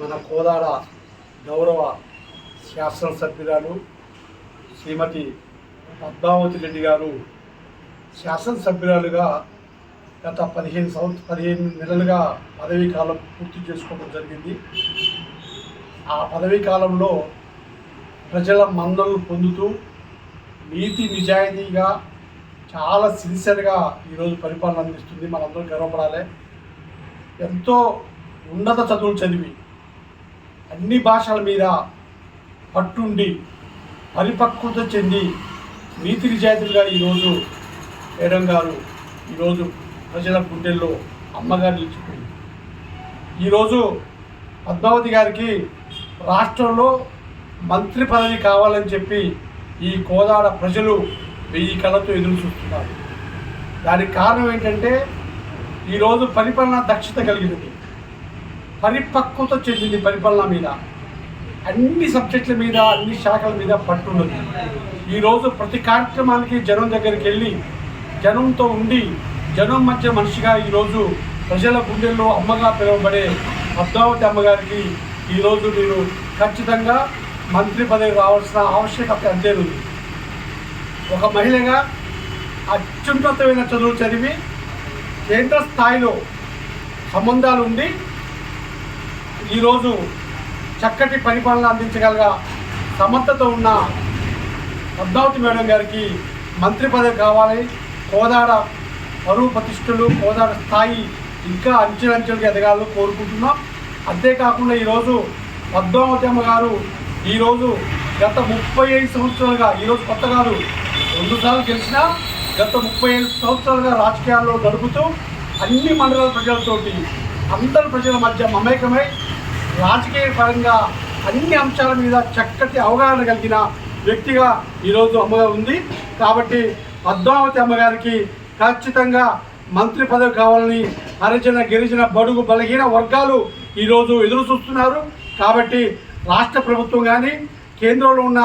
మన కోదాడ గౌరవ శాసనసభ్యురాలు శ్రీమతి పద్మావతి రెడ్డి గారు శాసనసభ్యురాలుగా గత పదిహేను సంవత్సరం పదిహేను నెలలుగా పదవీ కాలం పూర్తి చేసుకోవడం జరిగింది. ఆ పదవీ కాలంలో ప్రజల మన్నలు పొందుతూ నీతి నిజాయితీగా చాలా సిన్సియర్గా ఈరోజు పరిపాలన అందిస్తుంది. మనందరూ గర్వపడాలి. ఎంతో ఉన్నత చదువులు చదివి అన్ని భాషల మీద పట్టుండి పరిపక్వత చెంది నీతికి జాతులుగా ఈరోజు మేడం గారు ఈరోజు ప్రజల గుండెల్లో అమ్మగారు నిలిచిపోయింది ఈరోజు పద్మావతి గారికి రాష్ట్రంలో మంత్రి పదవి కావాలని చెప్పి ఈ కోదాడ ప్రజలు వెయ్యి కళ్ళతో ఎదురు చూస్తున్నారు. దానికి కారణం ఏంటంటే ఈరోజు పరిపాలన దక్షత కలిగినది. పరిపక్వత చెందింది పరిపాలన మీద. అన్ని సబ్జెక్టుల మీద అన్ని శాఖల మీద పట్టున్నది. ఈరోజు ప్రతి కార్యక్రమానికి జనం దగ్గరికి వెళ్ళి జనంతో ఉండి జనం మధ్య మనిషిగా ఈరోజు ప్రజల గుండెల్లో అమ్మగా పిలువబడే పద్మావతి అమ్మగారికి ఈరోజు మీరు ఖచ్చితంగా మంత్రి పదవి రావాల్సిన ఆవశ్యకత అంతేనుంది ఉంది. ఒక మహిళగా అత్యున్నతమైన చదువు చదివి కేంద్ర స్థాయిలో సంబంధాలు ఉండి ఈరోజు చక్కటి పరిపాలన అందించగలగ సమర్థత ఉన్న పద్మావతి మేడం గారికి మంత్రి పదవి కావాలి. కోదాడ పరువు ప్రతిష్టలు కోదాడ స్థాయి ఇంకా అంచెలంచెలుగా ఎదగాలని కోరుకుంటున్నాం. అంతేకాకుండా ఈరోజు పద్మావతి అమ్మ గారు ఈరోజు గత ముప్పై ఐదు సంవత్సరాలుగా ఈరోజు కొత్త గారు రెండుసార్లు గెలిచినా గత ముప్పై ఐదు సంవత్సరాలుగా రాజకీయాల్లో గడుపుతూ అన్ని మండలాల ప్రజలతోటి అందరి ప్రజల మధ్య మమేకమై రాజకీయ పరంగా అన్ని అంశాల మీద చక్కటి అవగాహన కలిగిన వ్యక్తిగా ఈరోజు అమ్మగారు ఉంది. కాబట్టి పద్మావతి అమ్మగారికి ఖచ్చితంగా మంత్రి పదవి కావాలని హరిజన గిరిజన బడుగు బలహీన వర్గాలు ఈరోజు ఎదురు చూస్తున్నారు. కాబట్టి రాష్ట్ర ప్రభుత్వం కానీ కేంద్రంలో ఉన్న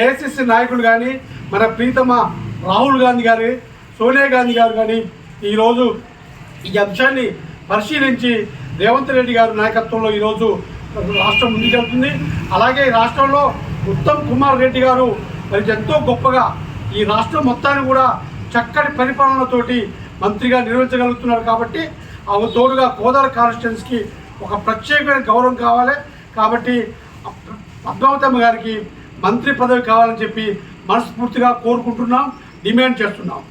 ఏఐసిసి నాయకులు కానీ మన ప్రీతమ రాహుల్ గాంధీ గారు సోనియా గాంధీ గారు కానీ ఈరోజు ఈ అంశాన్ని పరిశీలించి రేవంత్ రెడ్డి గారి నాయకత్వంలో ఈరోజు రాష్ట్రం ముందుకెళ్తుంది అలాగే ఈ రాష్ట్రంలో ఉత్తమ్ కుమార్ రెడ్డి గారు మరి ఎంతో గొప్పగా ఈ రాష్ట్రం మొత్తాన్ని కూడా చక్కటి పరిపాలనతోటి మంత్రిగా నిర్వహించగలుగుతున్నారు కాబట్టి ఆ తోడుగా కోదాడ కాన్స్టిట్యున్సీకి ఒక ప్రత్యేకమైన గౌరవం కావాలి. కాబట్టి పద్మావతమ్మ గారికి మంత్రి పదవి కావాలని చెప్పి మనస్ఫూర్తిగా కోరుకుంటున్నాం డిమాండ్ చేస్తున్నాం.